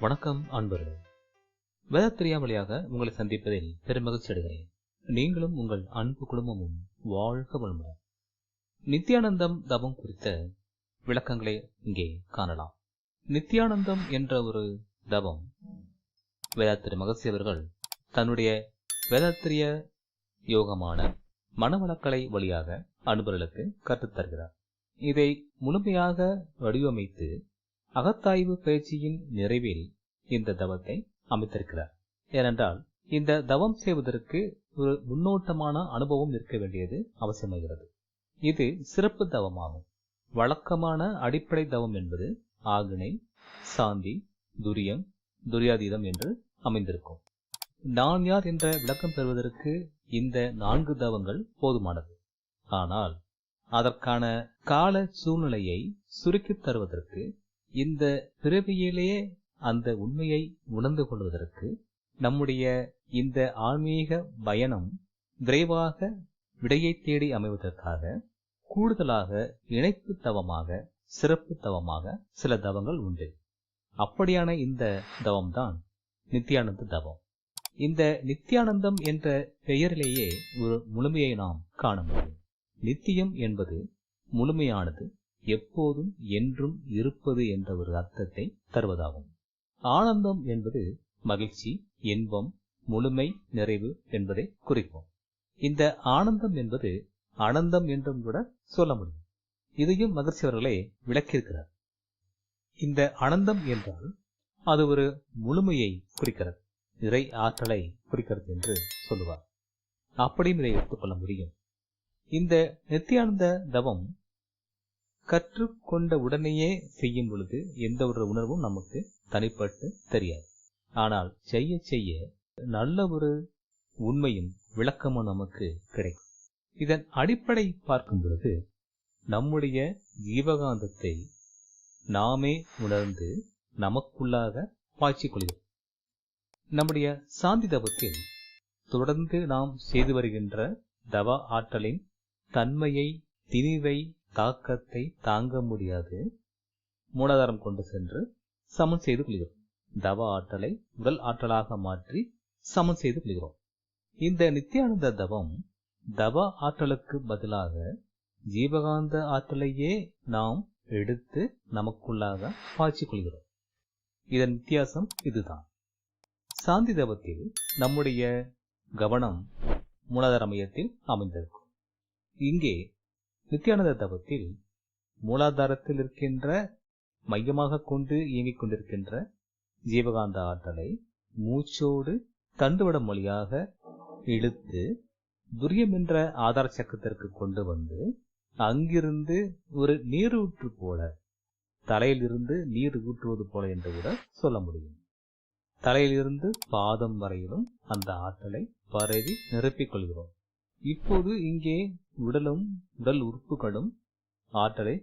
வணக்கம் அன்பர்களே. வேதத்திரியா வழியாக உங்களை சந்திப்பதில் பெருமகிழ்ச்சி அடைகிறேன். நீங்களும் உங்கள் அன்பு குடும்பமும் வாழ்க வளமுடன். நித்யானந்தம் தவம் குறித்த விளக்கங்களை இங்கே காணலாம். நித்யானந்தம் என்ற ஒரு தவம் வேதாத்திரி மகசி அவர்கள் தன்னுடைய வேதாத்திரிய யோகமான மனவளக்கலை வழியாக அன்பர்களுக்கு கற்றுத்தருகிறார். இதை முழுமையாக வடிவமைத்து அகத்தாய்வு பயிற்சியின் நிறைவில் இந்த தவத்தை அமைத்திருக்கிறார். ஏனென்றால் இந்த தவம் செய்வதற்கு ஒரு முன்னோட்டமான அனுபவம் இருக்க வேண்டியது அவசியமாகிறது. இது சிறப்பு தவமாகும். வழக்கமான அடிப்படை தவம் என்பது ஆகினை சாந்தி துரியம் துரியாதீதம் என்று அமைந்திருக்கும். நான் யார் என்ற விளக்கம் பெறுவதற்கு இந்த நான்கு தவங்கள் போதுமானது. ஆனால் அதற்கான கால சூழ்நிலையை சுருக்கித் தருவதற்கு இந்த பிறவியிலேயே அந்த உண்மையை உணர்ந்து கொள்வதற்கு நம்முடைய இந்த ஆன்மீக பயணம் விரைவாக விடையை தேடி அமைவதற்காக கூடுதலாக இணைப்பு தவமாக சிறப்பு தவமாக சில தவங்கள் உண்டு. அப்படியான இந்த தவம்தான் நித்தியானந்த தவம். இந்த நித்தியானந்தம் என்ற பெயரிலேயே ஒரு முழுமையை நாம் காண முடியும். நித்தியம் என்பது முழுமையானது எப்போதும் என்றும் இருப்பது என்ற ஒரு அர்த்தத்தை தருவதாகும். ஆனந்தம் என்பது மகிழ்ச்சி இன்பம் முழுமை நிறைவு என்பதை குறிக்கும். இந்த ஆனந்தம் என்பது அனந்தம் என்றும் கூட சொல்ல முடியும். இதையும் மகிழ்ச்சி அவர்களே விளக்கியிருக்கிறார். இந்த அனந்தம் என்றால் அது ஒரு முழுமையை குறிக்கிறது. இறை ஆற்றலை குறிக்கிறது என்று சொல்லுவார். அப்படியும் இதை எடுத்துக்கொள்ள முடியும். இந்த நித்தியானந்த தவம் கற்றுக்கொண்ட உடனேயே செய்யும் பொழுது எந்த ஒரு உணர்வும் நமக்கு தனிப்பட்டு தெரியாது. ஆனால் செய்ய செய்ய நல்ல ஒரு உண்மையும் விளக்கமும் நமக்கு கிடைக்கும். இதன் அடிப்படை பார்க்கும் பொழுது நம்முடைய ஜீவகாந்தத்தை நாமே உணர்ந்து நமக்குள்ளாக பாய்ச்சிக் கொள்கிறோம். நம்முடைய சாந்தி தவத்தில் தொடர்ந்து நாம் செய்து வருகின்ற தவ ஆற்றலின் தன்மையை திணிவை தாக்கத்தை தாங்க முடியாது. மூலாதாரம் கொண்டு சென்று சமன் செய்து கொள்கிறோம். தவ ஆற்றலை உடல் ஆற்றலாக மாற்றி சமன் செய்து கொள்கிறோம். இந்த நித்தியானந்த தவம் தவ ஆற்றலுக்கு பதிலாக ஜீவகாந்த ஆற்றலையே நாம் எடுத்து நமக்குள்ளாக பாய்ச்சிக் கொள்கிறோம். இதன் வித்தியாசம் இதுதான். சாந்தி தவத்தில் நம்முடைய கவனம் மூலாதார மையத்தில் அமைந்திருக்கும். இங்கே நித்யானந்த தவத்தில் மூலாதாரத்தில் இருக்கின்ற மையமாக கொண்டு இயங்கிக் கொண்டிருக்கின்ற ஜீவகாந்த ஆற்றலை மூச்சோடு தண்டுவடம் வழியாக இழுத்து துரியம் என்ற ஆதார சக்கரத்திற்கு கொண்டு வந்து அங்கிருந்து ஒரு நீரூற்று போல தலையிலிருந்து நீர் ஊற்றுவது போல என்று கூட சொல்ல முடியும். தலையிலிருந்து பாதம் வரையிலும் அந்த ஆற்றலை பரவி நிரப்பிக் கொள்கிறோம். இப்போது இங்கே உடலும் உடல் உறுப்புகளும் ஆற்றலை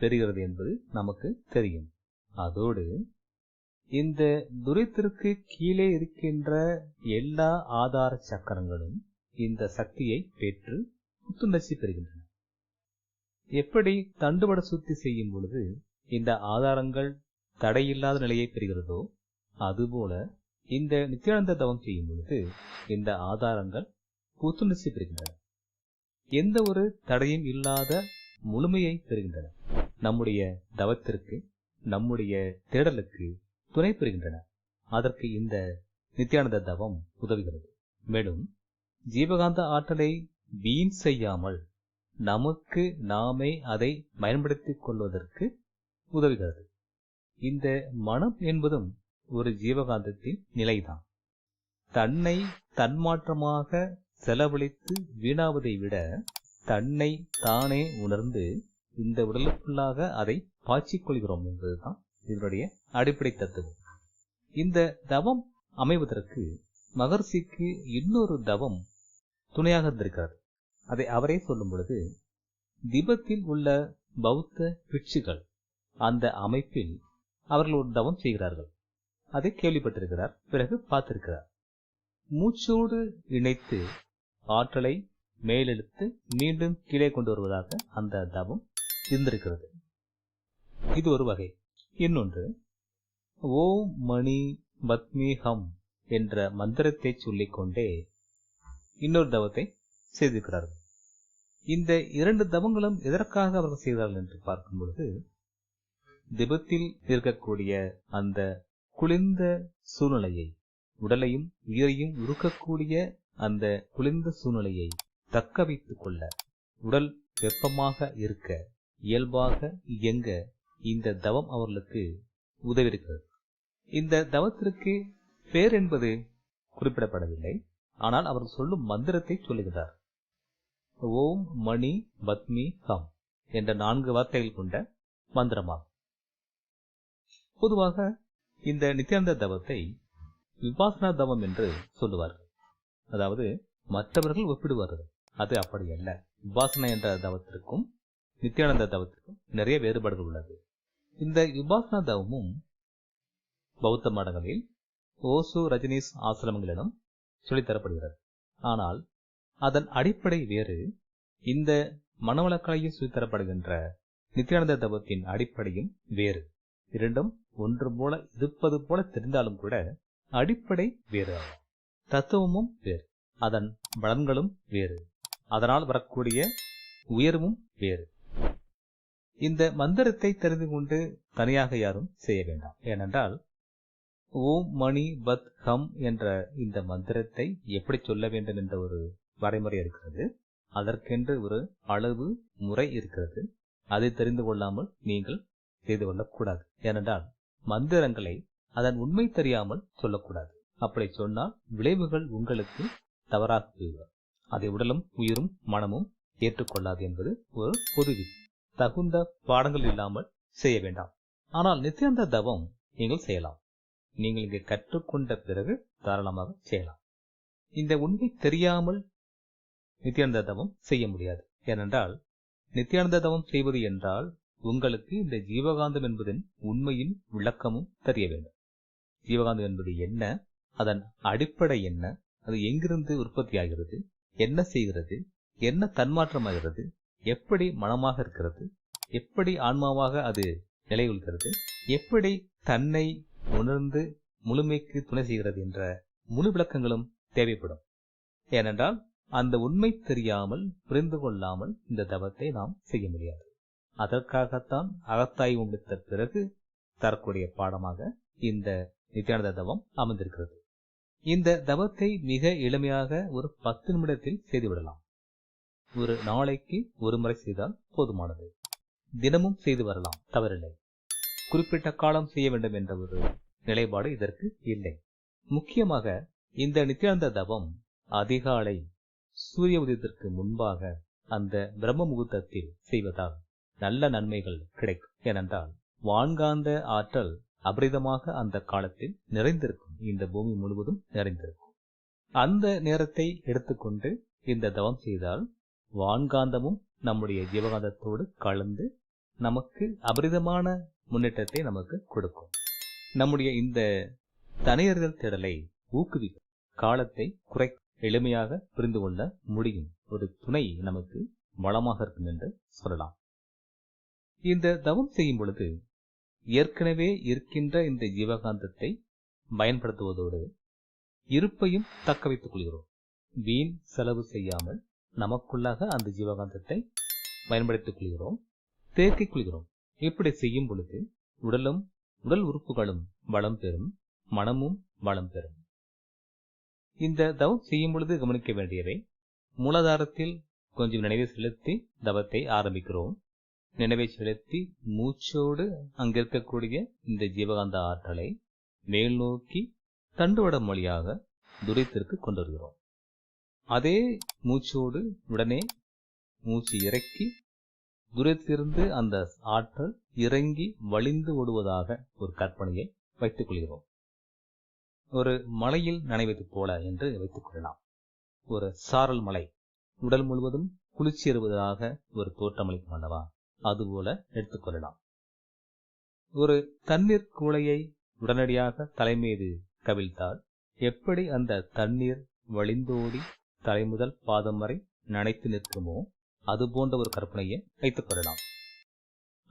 பெறுகிறது என்பது நமக்கு தெரியும். அதோடு இந்த துரித்திற்கு கீழே இருக்கின்ற எல்லா ஆதார சக்கரங்களும் இந்த சக்தியை பெற்று புத்துணர்ச்சி பெறுகின்றன. எப்படி தண்டுவட சுத்தி செய்யும் பொழுது இந்த ஆதாரங்கள் தடையில்லாத நிலையை பெறுகிறதோ அதுபோல இந்த நித்தியானந்த தவம் செய்யும் பொழுது இந்த ஆதாரங்கள் புத்துணர்ச்சி பெறுகின்றன. எந்த ஒரு தடையும் இல்லாத முழுமையை பெறுகின்றன. நம்முடைய தவத்திற்கு நம்முடைய தேடலுக்கு துணை பெறுகின்றன அதற்கு இந்த நித்தியானந்த தவம் உதவுகிறது. மேலும் ஜீவகாந்த ஆற்றலை வீண் செய்யாமல் நமக்கு நாமே அதை பயன்படுத்திக் கொள்வதற்கு உதவுகிறது. இந்த மனம் என்பதும் ஒரு ஜீவகாந்தத்தின் நிலைதான். தன்னை தன்மாற்றமாக செலவழித்து வீணாவதை விட தன்னை தானே உணர்ந்து இந்த உடலுக்குள்ளாக அதை பாய்ச்சிக் கொள்கிறோம் என்பதுதான் இதனுடைய அடிப்படை தத்துவம். இந்த தவம் அமைவதற்கு மகர்ஷிக்கு இன்னொரு தவம் துணையாக இருந்திருக்கிறது. அதை அவரே சொல்லும் பொழுது திபத்தில் உள்ள பௌத்த பிட்சுகள் அந்த அமைப்பில் அவர்கள் ஒரு தவம் செய்கிறார்கள். அதை கேள்விப்பட்டிருக்கிறார் பிறகு பார்த்திருக்கிறார். மூச்சோடு இணைத்து ஆற்றலை மேலெழுத்து மீண்டும் கீழே கொண்டு வருவதாக அந்த தவம் இருந்திருக்கிறது. இது ஒரு வகை. இன்னொன்று ஓம் மணி பத்மிஹம் என்ற மந்திரத்தை சொல்லிக்கொண்டே இன்னொரு தவத்தை செய்திருக்கிறார்கள். இந்த இரண்டு தவங்களும் எதற்காக அவர்கள் செய்தார்கள் என்று பார்க்கும் பொழுது திபத்தில் இருக்கக்கூடிய அந்த குளிர்ந்த சூழ்நிலையை உடலையும் உயிரையும் உருக்கக்கூடிய அந்த குளிர்ந்த சூழ்நிலையை தக்க வைத்துக் கொள்ள உடல் வெப்பமாக இருக்க இயல்பாக இயங்க இந்த தவம் அவர்களுக்கு உதவியிருக்கிறது. இந்த தவத்திற்கு பேர் என்பது குறிப்பிடப்படவில்லை. ஆனால் அவர் சொல்லும் மந்திரத்தை சொல்லுகிறார். ஓம் மணி பத்மி ஹம் என்ற நான்கு வார்த்தைகள் கொண்ட மந்திரமாகும். பொதுவாக இந்த நித்யானந்த தவத்தை விபாசனா தவம் என்று சொல்லுவார்கள். அதாவது மற்றவர்கள் ஒப்பிடுவார்கள். அது அப்படி அல்ல. உபாசனை என்ற தவத்திற்கும் நித்யானந்த தவத்திற்கும் நிறைய வேறுபாடுகள் உள்ளது. இந்த விபாசனா தவமும் பௌத்த மடங்களில் ஓசு ரஜினிஸ் ஆசிரமங்களிடம் சொல்லித்தரப்படுகிறது. ஆனால் அதன் அடிப்படை வேறு. இந்த மனவளக்கலையில் சொல்லித்தரப்படுகின்ற நித்யானந்த தவத்தின் அடிப்படையும் வேறு. இரண்டும் ஒன்று போல இருப்பது போல தெரிந்தாலும் கூட அடிப்படை வேறு ஆகும். தத்துவமும் வேறு. அதன் பலன்களும் வேறு. அதனால் வரக்கூடிய உயர்வும் வேறு. இந்த மந்திரத்தை தெரிந்து கொண்டு தனியாக யாரும் செய்ய வேண்டாம். ஏனென்றால் ஓம் மணி பத் ஹம் என்ற இந்த மந்திரத்தை எப்படி சொல்ல வேண்டும் என்ற ஒரு வரைமுறை இருக்கிறது. அதற்கென்று ஒரு அளவு முறை இருக்கிறது. அதை தெரிந்து கொள்ளாமல் நீங்கள் செய்து கொள்ளக்கூடாது. ஏனென்றால் மந்திரங்களை அதன் உண்மை தெரியாமல் சொல்லக்கூடாது. அப்படி சொன்னால் விளைவுகள் உங்களுக்கு தவறாக போய்விடும். அதை உடலும் உயிரும் மனமும் ஏற்றுக்கொள்ளாது என்பது ஒரு பொது விதி. தகுந்த பாடங்கள் இல்லாமல் செய்ய வேண்டாம். ஆனால் நித்தியாந்த தவம் நீங்கள் செய்யலாம். நீங்கள் இங்கே கற்றுக்கொண்ட பிறகு தாராளமாக செய்யலாம். இந்த உண்மை தெரியாமல் நித்தியானந்த தவம் செய்ய முடியாது. ஏனென்றால் நித்தியானந்த தவம் செய்வது என்றால் உங்களுக்கு இந்த ஜீவகாந்தம் என்பதன் உண்மையின் விளக்கமும் தெரிய வேண்டும். ஜீவகாந்தம் என்பது என்ன? அதன் அடிப்படை என்ன? அது எங்கிருந்து உற்பத்தி ஆகிறது? என்ன செய்கிறது? என்ன தன்மாற்றமாகிறது எப்படி மனமாக இருக்கிறது? எப்படி ஆன்மாவாக அது நிலைகொள்கிறது எப்படி தன்னை உணர்ந்து முழுமைக்கு துணை செய்கிறது என்ற முழு விளக்கங்களும் தேவைப்படும். ஏனென்றால் அந்த உண்மை தெரியாமல் புரிந்து கொள்ளாமல் இந்த தவத்தை நாம் செய்ய முடியாது. அதற்காகத்தான் அகத்தாய்வு முடித்த பிறகு தரக்கூடிய பாடமாக இந்த நித்யானந்த தவம் அமைந்திருக்கிறது. இந்த தவத்தை மிக எளிமையாக ஒரு பத்து நிமிடத்தில் செய்துவிடலாம். ஒரு நாளைக்கு ஒரு முறை செய்தால் போதுமானது. தினமும் செய்து வரலாம் தவறில்லை. குறிப்பிட்ட காலம் செய்ய வேண்டும் என்ற ஒரு நிலைப்பாடு இதற்கு இல்லை. முக்கியமாக இந்த நித்யானந்த தவம் அதிகாலை சூரிய உதயத்திற்கு முன்பாக அந்த பிரம்ம முகூர்த்தத்தில் செய்வதால் நல்ல நன்மைகள் கிடைக்கும். ஏனென்றால் வான்காந்த ஆற்றல் அபரிதமாக அந்த காலத்தில் நிறைந்திருக்கும். இந்த பூமி முழுவதும் நிறைந்திருக்கும். அந்த நேரத்தை எடுத்துக்கொண்டு இந்த தவம் செய்தால் வான்காந்தமும் நம்முடைய ஜீவகாந்தத்தோடு கலந்து நமக்கு அபரிதமான முன்னேற்றத்தை நமக்கு கொடுக்கும். நம்முடைய இந்த தனியறிதல் திடலை ஊக்குவிக்கும் காலத்தை குறை எளிமையாக புரிந்து கொள்ள முடியும். ஒரு துணை நமக்கு வளமாக இருக்கும் என்று சொல்லலாம். இந்த தவம் செய்யும் பொழுது ஏற்கனவே இருக்கின்ற இந்த ஜீவகாந்தத்தை பயன்படுத்துவதோடு இருப்பையும் தக்க வைத்துக் கொள்கிறோம். வீண் செலவு செய்யாமல் நமக்குள்ளாக அந்த ஜீவகாந்தத்தை பயன்படுத்திக் கொள்கிறோம். தேக்கிக் கொள்கிறோம். இப்படி செய்யும் பொழுது உடலும் உடல் உறுப்புகளும் வளம் பெறும் மனமும் வளம் பெறும். இந்த தவம் செய்யும் பொழுது கவனிக்க வேண்டியவை மூலாதாரத்தில் கொஞ்சம் நினைவை செலுத்தி தவத்தை ஆரம்பிக்கிறோம். நினைவை செலுத்தி மூச்சோடு அங்கிருக்கக்கூடிய இந்த ஜீவகாந்த ஆற்றலை மேல் நோக்கி தண்டுவடம் வழியாக துரித்திற்கு கொண்டு வருகிறோம் அதே மூச்சோடு உடனே மூச்சு இறக்கி துரத்திலிருந்து அந்த ஆற்றல் இறங்கி வழிந்து ஓடுவதாக ஒரு கற்பனையை வைத்துக் கொள்கிறோம். ஒரு மலையில் நனைவது போல என்று வைத்துக் கொள்ளலாம். ஒரு சாரல் மலை உடல் முழுவதும் குளிர்ச்சி எறுவதாக ஒரு தோற்றமளிக்கும் அல்லவா? அதுபோல எடுத்துக்கொள்ளலாம் ஒரு தண்ணீர் கூளையை உடனடியாக தலைமீது கவிழ்த்தாள். எப்படி அந்த தண்ணீர் வழிந்தோடி தலைமுதல் பாதம் வரை நனைத்து நிற்குமோ அது போன்ற ஒரு கற்பனையை வைத்துக் கொள்ளலாம்.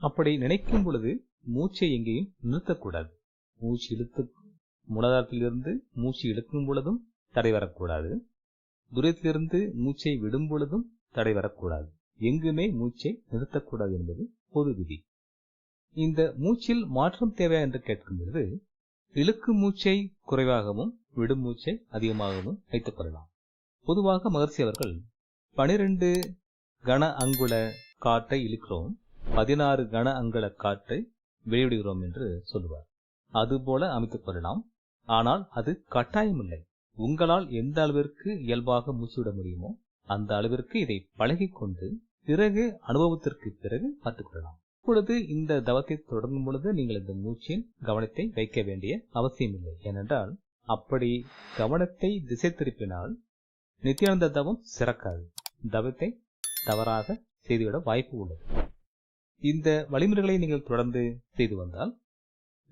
அப்படி நினைக்கும் பொழுது மூச்சை எங்கேயும் நிறுத்தக்கூடாது மூச்சு இழுத்து மூலாதாரத்திலிருந்து மூச்சு இழுக்கும் பொழுதும் தடை வரக்கூடாது. துரத்திலிருந்து மூச்சை விடும் பொழுதும் தடை வரக்கூடாது. எங்குமே மூச்சை நிறுத்தக்கூடாது என்பது பொது விதி. இந்த மூச்சில் மாற்றம் தேவையா என்று கேட்கும் பொழுது இழுக்கு மூச்சை குறைவாகவும் விடும் மூச்சை அதிகமாகவும் வைத்துக் கொள்ளலாம். பொதுவாக மகர்ஷி அவர்கள் பனிரெண்டு கன அங்குல காற்றை இழுக்கிறோம் பதினாறு கன அங்குல காற்றை வெளியிடுகிறோம் என்று சொல்லுவார். அதுபோல அமைத்துக் கொள்ளலாம். ஆனால் அது கட்டாயமில்லை. உங்களால் எந்த அளவிற்கு இயல்பாக மூச்சுவிட முடியுமோ அந்த அளவிற்கு இதை பழகிக்கொண்டு பிறகு அனுபவத்திற்கு பிறகு பார்த்துக்கொள்ளலாம் இப்பொழுது இந்த தவத்தை தொடங்கும் பொழுது நீங்கள் இந்த மூச்சின் கவனத்தை வைக்க வேண்டிய அவசியமில்லை. ஏனென்றால் அப்படி கவனத்தை திசை திருப்பினால் நித்யானந்த தவம் சிறக்காது. தவத்தை தவறாக செய்துவிட வாய்ப்பு உள்ளது. இந்த வழிமுறைகளை நீங்கள் தொடர்ந்து செய்து வந்தால்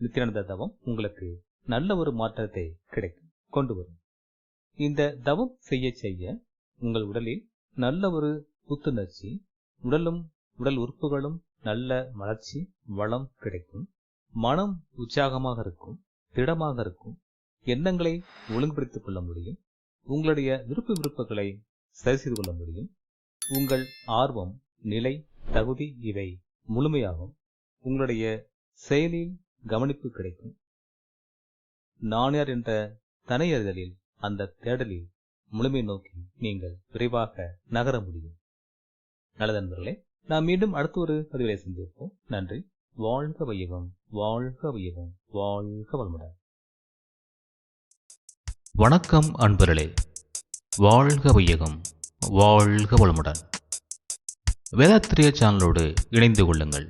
நித்யானந்த தவம் உங்களுக்கு நல்ல ஒரு மாற்றத்தை கிடைக்கும். கொண்டு வரும். இந்த தவம் செய்ய செய்ய உங்கள் உடலில் நல்ல ஒரு புத்துணர்ச்சி உடலும் உடல் உறுப்புகளும் நல்ல வளர்ச்சி வளம் கிடைக்கும். மனம் உற்சாகமாக இருக்கும் திடமாக இருக்கும். எண்ணங்களை ஒழுங்குபடுத்திக் கொள்ள முடியும். உங்களுடைய விருப்ப விருப்பங்களை சரி செய்து கொள்ள முடியும். உங்கள் ஆர்வம் நிலை தகுதி இவை முழுமையாகும். உங்களுடைய செயலில் கவனிப்பு கிடைக்கும். நானியார் என்ற தனையறிதலில் அந்த தேடலில் முழுமை நோக்கி நீங்கள் விரைவாக நகர முடியும். நல்ல நண்பர்களே நாம் மீண்டும் அடுத்த ஒரு பதிவிலை சந்திப்போம். நன்றி. வாழ்க வையகம். வாழ்க வையகம். வாழ்க வளமுடன். வணக்கம் அன்பர்களே. வாழ்க வையகம். வாழ்க வளமுடன். வேதாத்திரிய சேனலோடு இணைந்து கொள்ளுங்கள்.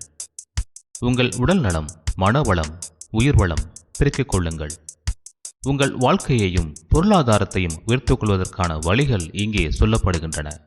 உங்கள் உடல் நலம் மனவளம் உயிர் வளம் பெருக்கிக் கொள்ளுங்கள். உங்கள் வாழ்க்கையையும் பொருளாதாரத்தையும் உயர்த்துக் கொள்வதற்கான வழிகள் இங்கே சொல்லப்படுகின்றன.